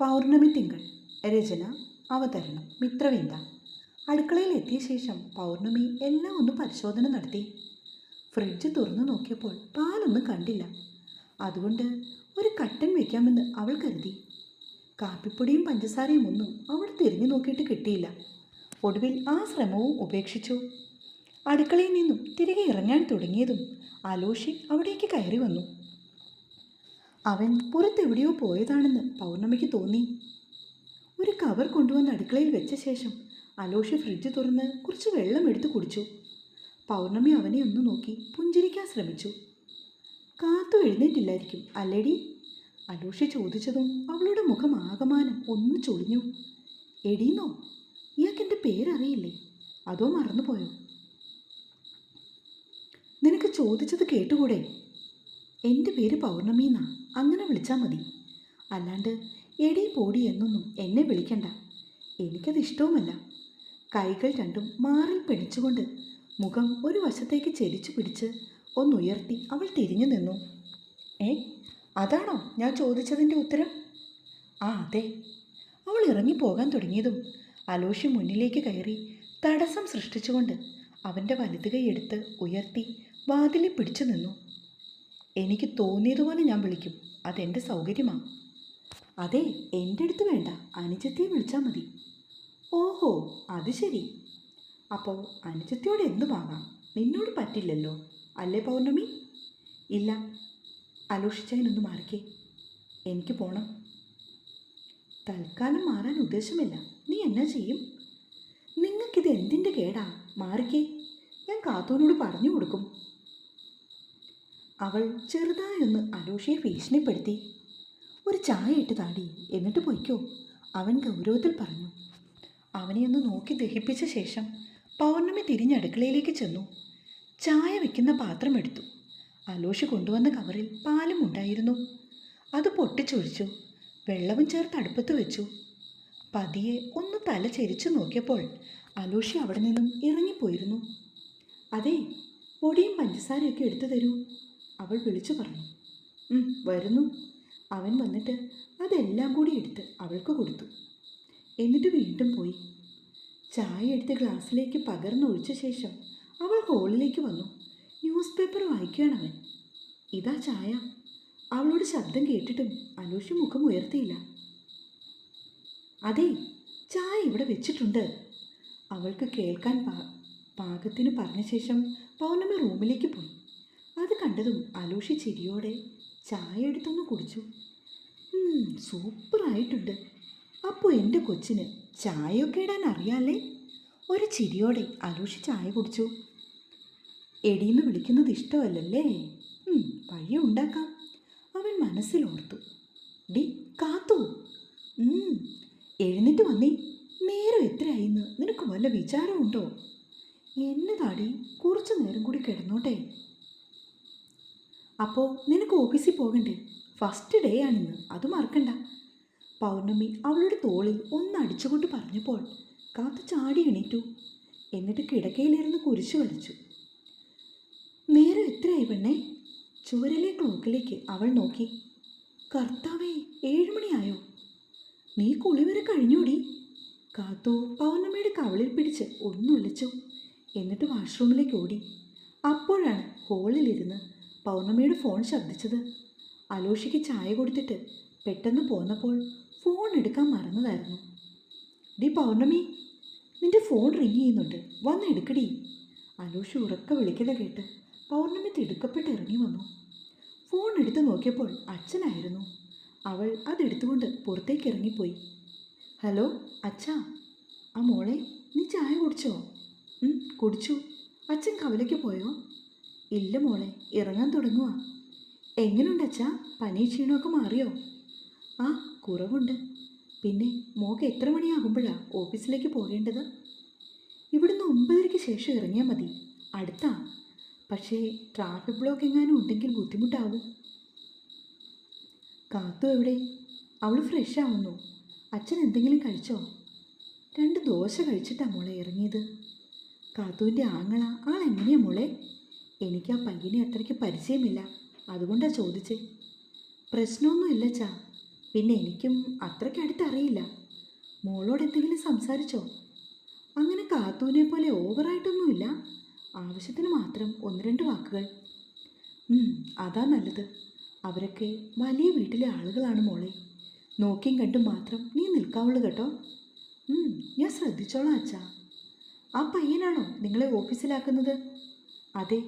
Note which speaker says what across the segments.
Speaker 1: പൗർണമി തിങ്കൾ രചന അവതരണം മിത്രവിന്ദ. അടുക്കളയിൽ എത്തിയ ശേഷം പൗർണമി എല്ലാം ഒന്ന് പരിശോധന നടത്തി. ഫ്രിഡ്ജ് തുറന്നു നോക്കിയപ്പോൾ പാലൊന്നും കണ്ടില്ല. അതുകൊണ്ട് ഒരു കട്ടൻ വെക്കാമെന്ന് അവൾ കരുതി. കാപ്പിപ്പൊടിയും പഞ്ചസാരയും ഒന്നും അവൾ തിരിഞ്ഞു നോക്കിയിട്ട് കിട്ടിയില്ല. ഒടുവിൽ ആ ശ്രമവും ഉപേക്ഷിച്ചു. അടുക്കളയിൽ നിന്നും തിരികെ ഇറങ്ങാൻ തുടങ്ങിയതും അലോഷി അവിടേക്ക് കയറി വന്നു. അവൻ പുറത്തെവിടെയോ പോയതാണെന്ന് പൗർണമിക്ക് തോന്നി. ഒരു കവർ കൊണ്ടുവന്ന് അടുക്കളയിൽ വെച്ച ശേഷം അലോഷി ഫ്രിഡ്ജ് തുറന്ന് കുറച്ച് വെള്ളം എടുത്ത് കുടിച്ചു. പൗർണമി അവനെ ഒന്ന് നോക്കി പുഞ്ചിരിക്കാൻ ശ്രമിച്ചു. കാത്തു എഴുന്നേറ്റില്ലായിരിക്കും അല്ലേടി? അലോഷി ചോദിച്ചതും അവളുടെ മുഖം ആകമാനം ഒന്ന് ചൊളിഞ്ഞു. എടീന്നോ ഇയാൾക്ക് എന്റെ പേരറിയില്ലേ? അതോ മറന്നുപോയോ? നിനക്ക് ചോദിച്ചത് കേട്ടുകൂടെ? എന്റെ പേര് പൗർണമി എന്നാ. അങ്ങനെ വിളിച്ചാൽ മതി. അല്ലാണ്ട് എടി പോടി എന്നൊന്നും എന്നെ വിളിക്കണ്ട. എനിക്കത് ഇഷ്ടവുമല്ല. കൈകൾ രണ്ടും മാറിൽ പിടിച്ചുകൊണ്ട് മുഖം ഒരു വശത്തേക്ക് ചെരിച്ചു പിടിച്ച് ഒന്നുയർത്തി അവൾ തിരിഞ്ഞു നിന്നു. ഏ അതാണോ ഞാൻ ചോദിച്ചതിന്റെ ഉത്തരം? ആ അതെ. അവൾ ഇറങ്ങിപ്പോകാൻ തുടങ്ങിയതും അലോഷി മുന്നിലേക്ക് കയറി തടസ്സം സൃഷ്ടിച്ചുകൊണ്ട് അവന്റെ വലതുകൈയെടുത്ത് ഉയർത്തി വാതിലിൽ പിടിച്ചു നിന്നു. എനിക്ക് തോന്നിയതുപോലെ ഞാൻ വിളിക്കും. അതെന്റെ സൗകര്യമാണ് അതെ എന്റെ അടുത്ത് വേണ്ട. അനുജത്തിയെ വിളിച്ചാൽ മതി. ഓഹോ അത് ശരി. അപ്പോൾ അനുജത്തിയോട് എന്തുമാകാം നിന്നോട് പറ്റില്ലല്ലോ. അല്ലേ പൗർണമി? ഇല്ല. അലോഷിച്ചതിനൊന്ന് മാറിക്കേ. എനിക്ക് പോണം. തൽക്കാലം മാറാൻ ഉദ്ദേശമില്ല. നീ എന്നാ ചെയ്യും? നിങ്ങൾക്കിത് എന്തിന്റെ കേടാ? മാറിക്കേ. ഞാൻ കാത്തൂനോട് പറഞ്ഞു കൊടുക്കും. അവൾ ചെറുതായൊന്ന് അലോഷയെ ഭീഷണിപ്പെടുത്തി. ഒരു ചായ ഇട്ട് താടി എന്നിട്ട് പൊയ്ക്കോ അവൻ ഗൗരവത്തിൽ പറഞ്ഞു. അവനെ ഒന്ന് നോക്കി ദഹിപ്പിച്ച ശേഷം പൗർണമി തിരിഞ്ഞ് അടുക്കളയിലേക്ക് ചെന്നു. ചായ വെക്കുന്ന പാത്രം എടുത്തു. അലോഷി കൊണ്ടുവന്ന കവറിൽ പാലും ഉണ്ടായിരുന്നു. അത് പൊട്ടിച്ചൊഴിച്ചു. വെള്ളവും ചേർത്ത് അടുപ്പത്ത് വെച്ചു. പതിയെ ഒന്ന് തല ചെരിച്ചു നോക്കിയപ്പോൾ അലോഷി അവിടെ നിന്നും ഇറങ്ങിപ്പോയിരുന്നു. അതെ പൊടിയും പഞ്ചസാരയൊക്കെ എടുത്തു തരൂ അവൾ വിളിച്ചു പറഞ്ഞു. "ഉം, വരുന്നു. അവൻ വന്നിട്ട് അതെല്ലാം കൂടി എടുത്ത് അവൾക്ക് കൊടുത്തു. എന്നിട്ട് വീണ്ടും പോയി. ചായ എടുത്ത് ഗ്ലാസ്സിലേക്ക് പകർന്നൊഴിച്ച ശേഷം അവൾ ഹോളിലേക്ക് വന്നു. ന്യൂസ് പേപ്പർ വായിക്കുകയാണ് അവൻ. ഇതാ ചായ. അവളോട് ശബ്ദം കേട്ടിട്ടും അനൂഷ് മുഖം ഉയർത്തിയില്ല. അതെ ചായ ഇവിടെ വെച്ചിട്ടുണ്ട്. അവൾക്ക് കേൾക്കാൻ പാകത്തിന് പറഞ്ഞ ശേഷം പൗർണമി റൂമിലേക്ക് പോയി. അത് കണ്ടതും അലോഷി ചിരിയോടെ ചായ എടുത്തൊന്ന് കുടിച്ചു. "ഉം, സൂപ്പറായിട്ടുണ്ട് അപ്പോൾ എന്റെ കൊച്ചിന് ചായയൊക്കെ ഇടാൻ അറിയാമല്ലേ ഒരു ചിരിയോടെ അലോഷി ചായ കുടിച്ചു. എടീന്ന് വിളിക്കുന്നത് ഇഷ്ടമല്ലല്ലേ? വഴി ഉണ്ടാക്കാം. അവൻ മനസ്സിലോർത്തു ഡി കാത്തു. എഴുന്നേറ്റ് വന്നേ. നേരം എത്രയായിന്ന്? നിനക്ക് വല്ല വിചാരമുണ്ടോ? എന്നതാടി കുറച്ചു നേരം കൂടി കിടന്നോട്ടെ. അപ്പോൾ നിനക്ക് ഓഫീസിൽ പോകണ്ടേ? ഫസ്റ്റ് ഡേ ആണിന്ന്. അത് മറക്കണ്ട. പൗർണമി അവളുടെ തോളിൽ ഒന്ന് അടിച്ചുകൊണ്ട് പറഞ്ഞപ്പോൾ കാത്തു ചാടി എണീറ്റു. എന്നിട്ട് കിടക്കയിലിരുന്ന് കുരിശു വലിച്ചു നേരം എത്രയായി പെണ്ണേ? ചുവരിലെ ക്ലോക്കിലേക്ക് അവൾ നോക്കി. കർത്താവേ ഏഴുമണിയായോ നീ കുളി വരെ കഴിഞ്ഞോടി? കാത്തു പൗർണമിയുടെ കവളിൽ പിടിച്ച് ഒന്ന് ഒലിച്ചു എന്നിട്ട് വാഷ്റൂമിലേക്ക് ഓടി. അപ്പോഴാണ് ഹോളിലിരുന്ന് പൗർണമിയുടെ ഫോൺ ശബ്ദിച്ചത്. അലോഷിക്ക് ചായ കൊടുത്തിട്ട് പെട്ടെന്ന് പോന്നപ്പോൾ ഫോൺ എടുക്കാൻ മറന്നതായിരുന്നു. ഡി പൗർണമി നിന്റെ ഫോൺ റിങ് ചെയ്യുന്നുണ്ട്. വന്ന് എടുക്കടി. അലോഷി ഉറക്ക വിളിക്കുന്ന കേട്ട് പൗർണമി തിടുക്കപ്പെട്ട് ഇറങ്ങി വന്നു. ഫോൺ എടുത്ത് നോക്കിയപ്പോൾ അച്ഛനായിരുന്നു. അവൾ അതെടുത്തുകൊണ്ട് പുറത്തേക്ക് ഇറങ്ങിപ്പോയി. ഹലോ അച്ഛാ ആ മോളെ നീ ചായ കുടിച്ചോ? കുടിച്ചു. അച്ഛൻ കവലയ്ക്ക് പോയോ? ഇല്ല മോളെ ഇറങ്ങാൻ തുടങ്ങുക എങ്ങനെയുണ്ട് അച്ഛാ പനി ക്ഷീണമൊക്കെ മാറിയോ? ആ കുറവുണ്ട്. പിന്നെ മോക്ക് എത്ര മണിയാകുമ്പോഴാണ് ഓഫീസിലേക്ക് പോകേണ്ടത്? ഇവിടുന്ന് ഒമ്പതരയ്ക്ക് ശേഷം ഇറങ്ങിയാൽ മതി. അടുത്താ. പക്ഷേ ട്രാഫിക് ബ്ലോക്ക് എങ്ങാനും ഉണ്ടെങ്കിൽ ബുദ്ധിമുട്ടാവും. കാത്തു എവിടെ? അവൾ ഫ്രഷ് ആവുന്നു. അച്ഛൻ എന്തെങ്കിലും കഴിച്ചോ? രണ്ട് ദോശ കഴിച്ചിട്ടാ മോളെ ഇറങ്ങിയത്. കാത്തുവിന്റെ ആങ്ങള ആൾ എങ്ങനെയാ മോളെ? എനിക്ക് ആ പയ്യനെ അത്രയ്ക്ക് പരിചയമില്ല. അതുകൊണ്ടാ ചോദിച്ചേ. പ്രശ്നമൊന്നുമില്ല ചാ പിന്നെ എനിക്കും അത്രയ്ക്ക് അടുത്തറിയില്ല. മോളോട് എന്തെങ്കിലും സംസാരിച്ചോ? അങ്ങനെ കാത്തൂനെ പോലെ ഓവറായിട്ടൊന്നുമില്ല. ആവശ്യത്തിന് മാത്രം ഒന്ന് രണ്ട് വാക്കുകൾ. അതാ നല്ലത്. അവരൊക്കെ വലിയ വീട്ടിലെ ആളുകളാണ് മോളെ. നോക്കിയും കണ്ടും മാത്രം നീ നിൽക്കാവുള്ളൂ കേട്ടോ. ഞാൻ ശ്രദ്ധിച്ചോളാം അച്ഛാ. ആ പയ്യനാണോ നിങ്ങളെ ഓഫീസിലാക്കുന്നത്? അതെ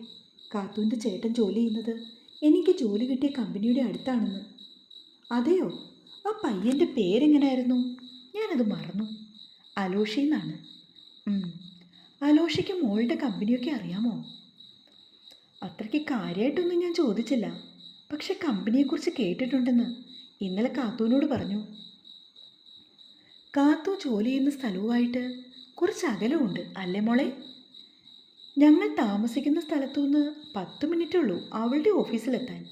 Speaker 1: കാത്തൂന്റെ ചേട്ടൻ ജോലി ചെയ്യുന്നത് എനിക്ക് ജോലി കിട്ടിയ കമ്പനിയുടെ അടുത്താണെന്ന്. അതെയോ? ആ പയ്യന്റെ പേരെങ്ങനെയായിരുന്നു ഞാനത് മറന്നു. അലോഷി എന്നാണ്. അലോഷയ്ക്ക് മോളുടെ കമ്പനിയൊക്കെ അറിയാമോ? അത്രയ്ക്ക് കാര്യമായിട്ടൊന്നും ഞാൻ ചോദിച്ചില്ല. പക്ഷെ കമ്പനിയെക്കുറിച്ച് കേട്ടിട്ടുണ്ടെന്ന് ഇന്നലെ കാത്തുവിനോട് പറഞ്ഞു. കാത്തു ജോലി ചെയ്യുന്ന സ്ഥലവുമായിട്ട് കുറച്ച് അകലമുണ്ട് അല്ലേ മോളെ? ഞങ്ങൾ താമസിക്കുന്ന സ്ഥലത്തുനിന്ന് പത്ത് മിനിറ്റ് ഉള്ളൂ അവളുടെ ഓഫീസിലെത്താൻ.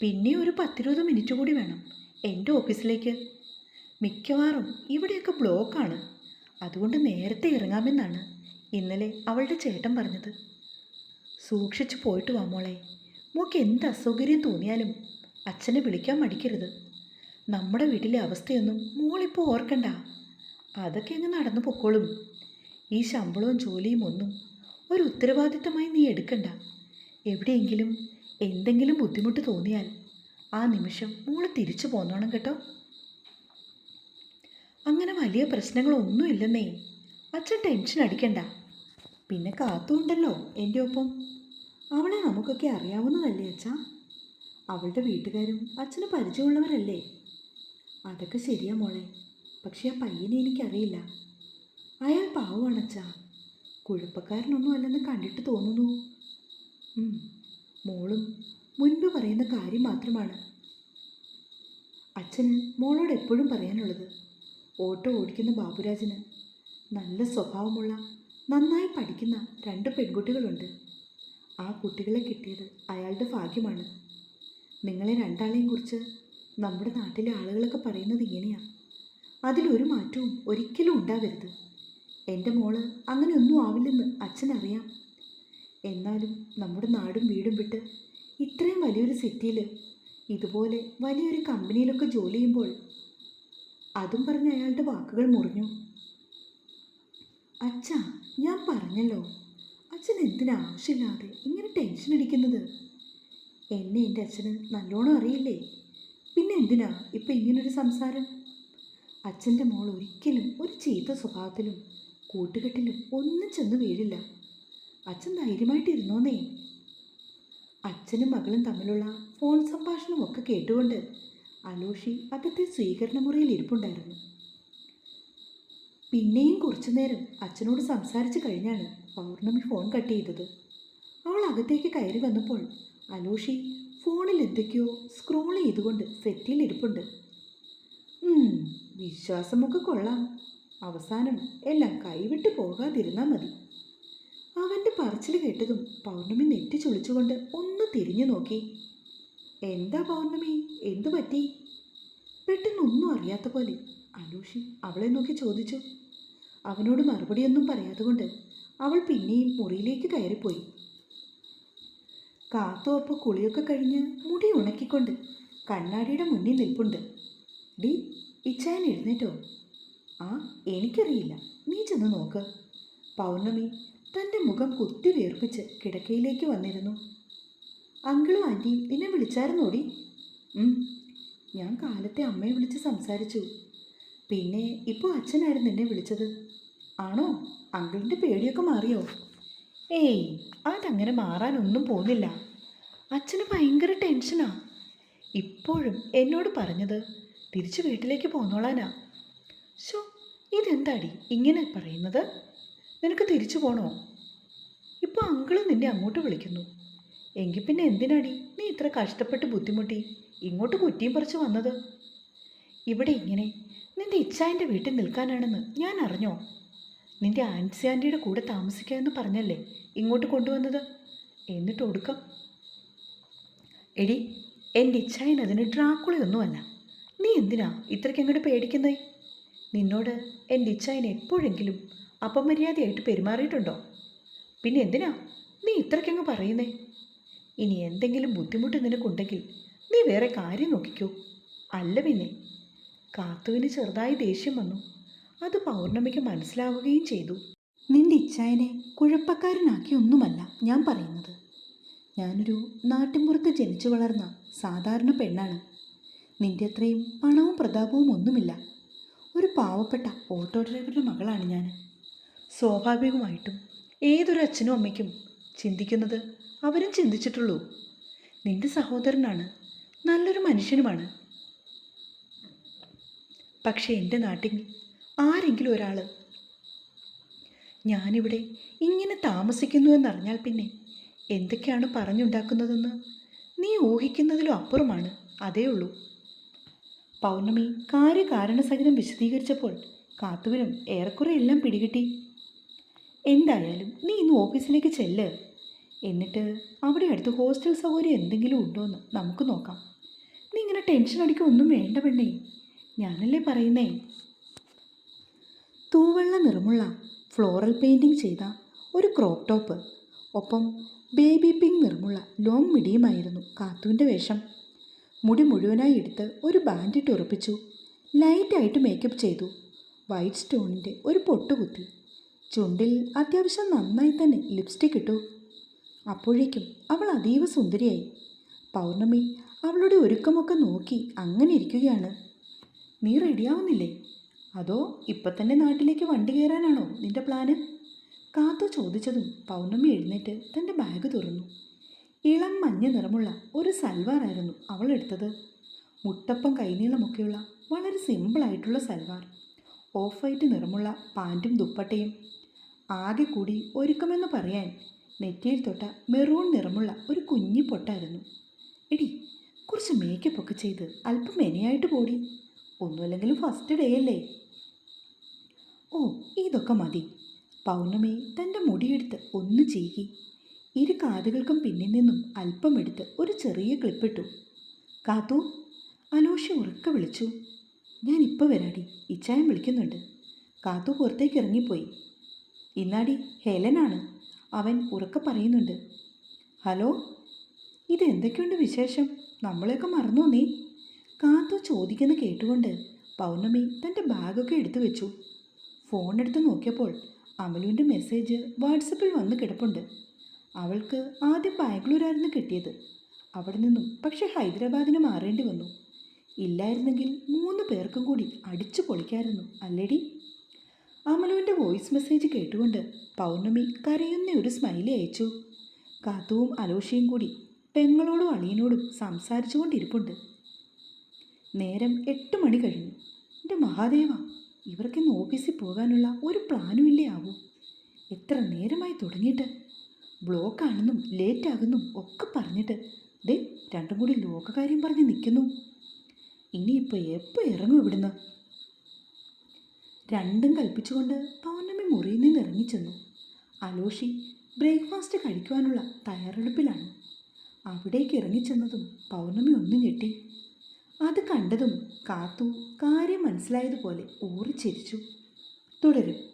Speaker 1: പിന്നെ ഒരു പത്തിരുപത് മിനിറ്റ് കൂടി വേണം എന്റെ ഓഫീസിലേക്ക്. മിക്കവാറും ഇവിടെയൊക്കെ ബ്ലോക്കാണ്. അതുകൊണ്ട് നേരത്തെ ഇറങ്ങാമെന്നാണ് ഇന്നലെ അവളുടെ ചേട്ടൻ പറഞ്ഞത്. സൂക്ഷിച്ചു പോയിട്ട് വാ മോളെ. മോക്ക് എന്ത് അസൗകര്യം തോന്നിയാലും അച്ഛനെ വിളിക്കാൻ മടിക്കരുത്. നമ്മുടെ വീട്ടിലെ അവസ്ഥയൊന്നും മോളിപ്പോൾ ഓർക്കണ്ട. അതൊക്കെ അങ്ങ് നടന്നു പൊക്കോളും. ഈ ശമ്പളവും ജോലിയും ഒന്നും ഒരു ഉത്തരവാദിത്തമായി നീ എടുക്കണ്ട. എവിടെയെങ്കിലും എന്തെങ്കിലും ബുദ്ധിമുട്ട് തോന്നിയാൽ ആ നിമിഷം മോൾ തിരിച്ചു പോന്നോണം കേട്ടോ. അങ്ങനെ വലിയ പ്രശ്നങ്ങളൊന്നും ഇല്ലെന്നേ. അച്ഛൻ ടെൻഷൻ അടിക്കണ്ട. പിന്നെ കാത്തുണ്ടല്ലോ എന്റെ ഒപ്പം. അവളെ നമുക്കൊക്കെ അറിയാവുന്നതല്ലേ അച്ഛാ? അവളുടെ വീട്ടുകാരും അച്ഛന് പരിചയമുള്ളവരല്ലേ? അതൊക്കെ ശരിയാ മോളെ. പക്ഷെ ആ പയ്യനെ എനിക്കറിയില്ല. അയാൾ പാവമാണ് കുഴപ്പക്കാരനൊന്നും അല്ലെന്ന് കണ്ടിട്ട് തോന്നുന്നു. മോളും മുൻപ് പറയുന്ന കാര്യം മാത്രമാണ്. അച്ഛന് മോളോട് എപ്പോഴും പറയാനുള്ളത് ഓട്ടോ ഓടിക്കുന്ന ബാബുരാജിന് നല്ല സ്വഭാവമുള്ള നന്നായി പഠിക്കുന്ന രണ്ട് പെൺകുട്ടികളുണ്ട്. ആ കുട്ടികളെ കിട്ടിയത് അയാളുടെ ഭാഗ്യമാണ്. നിങ്ങളെ രണ്ടാളെയും കുറിച്ച് നമ്മുടെ നാട്ടിലെ ആളുകളൊക്കെ പറയുന്നത് ഇങ്ങനെയാണ് അതിലൊരു മാറ്റവും ഒരിക്കലും ഉണ്ടാവരുത്. എന്റെ മോൾ അങ്ങനെയൊന്നും ആവില്ലെന്ന് അച്ഛനറിയാം. എന്നാലും നമ്മുടെ നാടും വീടും വിട്ട് ഇത്രയും വലിയൊരു സിറ്റിയിൽ ഇതുപോലെ വലിയൊരു കമ്പനിയിലൊക്കെ ജോലി ചെയ്യുമ്പോൾ അതും പറഞ്ഞ് അയാളുടെ വാക്കുകൾ മുറിഞ്ഞു. അച്ഛ ഞാൻ പറഞ്ഞല്ലോ. അച്ഛൻ എന്തിനാവശ്യമില്ലാതെ ഇങ്ങനെ ടെൻഷൻ അടിക്കുന്നത്? എന്നെ എന്റെ അച്ഛന് നല്ലോണം അറിയില്ലേ? പിന്നെ എന്തിനാ ഇപ്പം ഇങ്ങനൊരു സംസാരം? അച്ഛന്റെ മോൾ ഒരിക്കലും ഒരു ചീത്ത സ്വഭാവത്തിലും കൂട്ടുകെട്ടിലും ഒന്നും ചെന്ന് വീഴില്ല. അച്ഛൻ ധൈര്യമായിട്ടിരുന്നോന്നേ അച്ഛനും മകളും തമ്മിലുള്ള ഫോൺ സംഭാഷണമൊക്കെ കേട്ടുകൊണ്ട് അലോഷി അകത്തെ സ്വീകരണ മുറിയിൽ ഇരിപ്പുണ്ടായിരുന്നു. പിന്നെയും കുറച്ചു നേരം അച്ഛനോട് സംസാരിച്ചു കഴിഞ്ഞാണ് പൗർണമി ഫോൺ കട്ട് ചെയ്തത്. അവൾ അകത്തേക്ക് കയറി വന്നപ്പോൾ അലോഷി ഫോണിൽ എന്തൊക്കെയോ സ്ക്രോൾ ചെയ്തുകൊണ്ട് സെറ്റിൽ ഇരിപ്പുണ്ട്. വിശ്വാസമൊക്കെ കൊള്ളാം. അവസാനം എല്ലാം കൈവിട്ടു പോകാതിരുന്നാൽ മതി. അവന്റെ പറച്ചിൽ കേട്ടതും പൗർണമി നെറ്റി ചൊളിച്ചുകൊണ്ട് ഒന്ന് തിരിഞ്ഞു നോക്കി. എന്താ പൗർണമി? എന്തു പറ്റി? പെട്ടെന്നൊന്നും അറിയാത്ത പോലെ അനൂഷി അവളെ നോക്കി ചോദിച്ചു. അവനോട് മറുപടിയൊന്നും പറയാതെ കൊണ്ട് അവൾ പിന്നെയും മുറിയിലേക്ക് കയറിപ്പോയി. കാത്തു അപ്പോൾ കുളിയൊക്കെ കഴിഞ്ഞ് മുടി ഉണക്കിക്കൊണ്ട് കണ്ണാടിയുടെ മുന്നിൽ നിൽപ്പുണ്ട്. ഡി ഇച്ചായൻ എഴുന്നേറ്റോ? ആ എനിക്കറിയില്ല. നീ ചെന്ന് നോക്ക്. പൗർണമി തന്റെ മുഖം കുത്തി വീർപ്പിച്ച് കിടക്കയിലേക്ക് വന്നിരുന്നു. അങ്കിളും ആന്റിയും നിന്നെ വിളിച്ചായിരുന്നോടി? ഞാൻ കാലത്തെ അമ്മയെ വിളിച്ച് സംസാരിച്ചു. പിന്നെ ഇപ്പോൾ അച്ഛനായിരുന്നു എന്നെ വിളിച്ചത്. ആണോ? അങ്കിളിന്റെ പേടിയൊക്കെ മാറിയോ? ഏയ് അതങ്ങനെ മാറാനൊന്നും പോകുന്നില്ല. അച്ഛന് ഭയങ്കര ടെൻഷനാണ് ഇപ്പോഴും എന്നോട് പറഞ്ഞത് തിരിച്ച് വീട്ടിലേക്ക് പോന്നോളാനാ. ഷോ ഇതെന്താടി ഇങ്ങനെ പറയുന്നത്? നിനക്ക് തിരിച്ചു പോണോ? ഇപ്പോൾ അങ്കിൾ നിന്നെ അങ്ങോട്ട് വിളിക്കുന്നു. എങ്കിൽ പിന്നെ എന്തിനാടി നീ ഇത്ര കഷ്ടപ്പെട്ട് ബുദ്ധിമുട്ടി ഇങ്ങോട്ട് കുറ്റിയും പറിച്ചു വന്നത്? ഇവിടെ ഇങ്ങനെ നിന്റെ ഇച്ചായന്റെ വീട്ടിൽ നിൽക്കാനാണെന്ന് ഞാൻ അറിഞ്ഞോ? നിന്റെ ആൻസി ആന്റിയുടെ കൂടെ താമസിക്കാമെന്ന് പറഞ്ഞല്ലേ ഇങ്ങോട്ട് കൊണ്ടുവന്നത്? എന്നിട്ട് ഒടുക്കം. എടി എന്റെ ഇച്ചായൻ അതിന് ഡ്രാക്കുളയൊന്നുമല്ല. നീ എന്തിനാ ഇത്രയ്ക്ക് അങ്ങോട്ട് പേടിക്കുന്നേ? നിന്നോട് എന്റെ ഇച്ഛായൻ എപ്പോഴെങ്കിലും അപമര്യാദയായിട്ട് പെരുമാറിയിട്ടുണ്ടോ? പിന്നെ എന്തിനാ നീ ഇത്രയ്ക്കങ്ങ് പറയുന്നേ? ഇനി എന്തെങ്കിലും ബുദ്ധിമുട്ട് നിനക്കുണ്ടെങ്കിൽ നീ വേറെ കാര്യം നോക്കിക്കോ. അല്ല പിന്നെ കാത്തുവിന് ചെറുതായി ദേഷ്യം വന്നു. അത് പൗർണമിക്ക് മനസ്സിലാവുകയും ചെയ്തു. നിന്റെ ഇച്ഛായനെ കുഴപ്പക്കാരനാക്കി ഒന്നുമല്ല ഞാൻ പറയുന്നത്. ഞാനൊരു നാട്ടിൻപുറത്ത് ജനിച്ചു വളർന്ന സാധാരണ പെണ്ണാണ്. നിന്റെ അത്രയും പണവും പ്രതാപവും ഒന്നുമില്ല. ഒരു പാവപ്പെട്ട ഓട്ടോ ഡ്രൈവറുടെ മകളാണ് ഞാൻ. സ്വാഭാവികമായിട്ടും ഏതൊരു അച്ഛനും അമ്മയ്ക്കും ചിന്തിക്കുന്നത് അവരും ചിന്തിച്ചിട്ടുള്ളൂ. നിന്റെ സഹോദരനാണ് നല്ലൊരു മനുഷ്യനുമാണ്. പക്ഷേ എന്റെ നാട്ടിൽ ആരെങ്കിലും ഒരാൾ ഞാനിവിടെ ഇങ്ങനെ താമസിക്കുന്നു എന്നറിഞ്ഞാൽ പിന്നെ എന്തൊക്കെയാണ് പറഞ്ഞുണ്ടാക്കുന്നതെന്ന് നീ ഊഹിക്കുന്നതിലും അപ്പുറമാണ്. അതേ ഉള്ളൂ. പൗർണമി കാര്യകാരണസഹിതം വിശദീകരിച്ചപ്പോൾ കാത്തുവിനും ഏറെക്കുറെ എല്ലാം പിടികിട്ടി. എന്തായാലും നീ ഇന്ന് ഓഫീസിലേക്ക് ചെല്ല്. എന്നിട്ട് അവിടെ അടുത്ത് ഹോസ്റ്റൽ സൗകര്യം എന്തെങ്കിലും ഉണ്ടോ എന്ന് നമുക്ക് നോക്കാം. നീ ഇങ്ങനെ ടെൻഷൻ അടിക്കുക ഒന്നും വേണ്ട പെണ്ണേ. ഞാനല്ലേ പറയുന്നേ. തൂവെള്ള നിറമുള്ള ഫ്ലോറൽ പെയിന്റിങ് ചെയ്ത ഒരു ക്രോപ്പ് ടോപ്പ് ഒപ്പം ബേബി പിങ്ക് നിറമുള്ള ലോങ് മിഡിയുമായിരുന്നു കാത്തുവിന്റെ വേഷം. മുടി മുഴുവനായി എടുത്ത് ഒരു ബാൻഡിട്ട് ഉറപ്പിച്ചു. ലൈറ്റായിട്ട് മേക്കപ്പ് ചെയ്തു. വൈറ്റ് സ്റ്റോണിന്റെ ഒരു പൊട്ടുകുത്തി ചുണ്ടിൽ അത്യാവശ്യം നന്നായി തന്നെ ലിപ്സ്റ്റിക് ഇട്ടു. അപ്പോഴേക്കും അവൾ അതീവ സുന്ദരിയായി. പൗർണമി അവളുടെ ഒരുക്കമൊക്കെ നോക്കി അങ്ങനെ ഇരിക്കുകയാണ്. നീ റെഡിയാവുന്നില്ലേ അതോ ഇപ്പം തന്നെ നാട്ടിലേക്ക് വണ്ടി കയറാനാണോ നിന്റെ പ്ലാന് കാത്തു ചോദിച്ചതും പൗർണമി എഴുന്നേറ്റ് തന്റെ ബാഗ് തുറന്നു. ഇളം മഞ്ഞ നിറമുള്ള ഒരു സൽവാറായിരുന്നു അവൾ എടുത്തത്. മുട്ടപ്പം കൈനീളമൊക്കെയുള്ള വളരെ സിമ്പിളായിട്ടുള്ള സൽവാർ. ഓഫ് വൈറ്റ് നിറമുള്ള പാന്റും ദുപ്പട്ടയും. ആകെ കൂടി ഒരുക്കമെന്ന് പറയാൻ നെറ്റിയിൽ തൊട്ട മെറൂൺ നിറമുള്ള ഒരു കുഞ്ഞി പൊട്ടായിരുന്നു. എടി കുറച്ച് മേക്കപ്പ് ഒക്കെ ചെയ്ത് അല്പം മെനയായിട്ട് പോടി. ഒന്നുമല്ലെങ്കിലും ഫസ്റ്റ് ഡേ അല്ലേ? ഓ ഇതൊക്കെ മതി. പൗർണമി തന്റെ മുടിയെടുത്ത് ഒന്ന് ചീകി. ഇരു കാതുകൾക്കും പിന്നിൽ നിന്നും അല്പം എടുത്ത് ഒരു ചെറിയ ക്ലിപ്പിട്ടു കാത്തു. അലോഷ ഉറക്ക വിളിച്ചു. ഞാൻ ഇപ്പോൾ വരാടി. ഇച്ചായം വിളിക്കുന്നുണ്ട്. കാത്തു പുറത്തേക്ക് ഇറങ്ങിപ്പോയി. ഇന്നാടി ഹേലനാണ് അവൻ ഉറക്ക പറയുന്നുണ്ട്. ഹലോ? ഇതെന്തൊക്കെയുണ്ട് വിശേഷം? നമ്മളെയൊക്കെ മറന്നോ നീ? കാത്തു ചോദിക്കുന്ന കേട്ടുകൊണ്ട് പൗർണമി തന്റെ ബാഗൊക്കെ എടുത്തു വെച്ചു. ഫോൺ എടുത്ത് നോക്കിയപ്പോൾ അമലുവിന്റെ മെസ്സേജ് വാട്സപ്പിൽ വന്ന് കിടപ്പുണ്ട്. അവൾക്ക് ആദ്യം ബാംഗ്ലൂരായിരുന്നു കിട്ടിയത്. അവിടെ നിന്നും പക്ഷേ ഹൈദരാബാദിന് മാറേണ്ടി വന്നു. ഇല്ലായിരുന്നെങ്കിൽ മൂന്ന് പേർക്കും കൂടി അടിച്ചു പൊളിക്കായിരുന്നു അല്ലേടി? അമലുവിന്റെ വോയിസ് മെസ്സേജ് കേട്ടുകൊണ്ട് പൗർണമി കരയുന്ന ഒരു സ്മൈലി അയച്ചു. കാത്തുവും അലോഷയും കൂടി പെങ്ങളോടും അളിയനോടും സംസാരിച്ചുകൊണ്ടിരിപ്പുണ്ട് നേരം എട്ട് മണി കഴിഞ്ഞു. എന്റെ മഹാദേവ ഇവർക്കിന്ന് ഓഫീസിൽ പോകാനുള്ള ഒരു പ്ലാനും ഇല്ലേ ആവൂ? എത്ര നേരമായി തുടങ്ങിയിട്ട് ബ്ലോക്കാണെന്നും ലേറ്റ് ആകുന്നും ഒക്കെ പറഞ്ഞിട്ട് ദേ രണ്ടും കൂടി ലോകകാര്യം പറഞ്ഞ് നിൽക്കുന്നു ഇനിയിപ്പോൾ എപ്പോൾ ഇറങ്ങും ഇവിടുന്ന്? രണ്ടും കൽപ്പിച്ചുകൊണ്ട് പൗർണമി മുറിയിൽ നിന്ന് ഇറങ്ങിച്ചെന്നു. അലോഷി ബ്രേക്ക്ഫാസ്റ്റ് കഴിക്കുവാനുള്ള തയ്യാറെടുപ്പിലാണ്. അവിടേക്ക് ഇറങ്ങിച്ചെന്നതും പൗർണമി ഒന്ന് ഞെട്ടി. അത് കണ്ടതും കാത്തു കാര്യം മനസ്സിലായതുപോലെ ഊറിച്ചിരിച്ചു. തുടരും.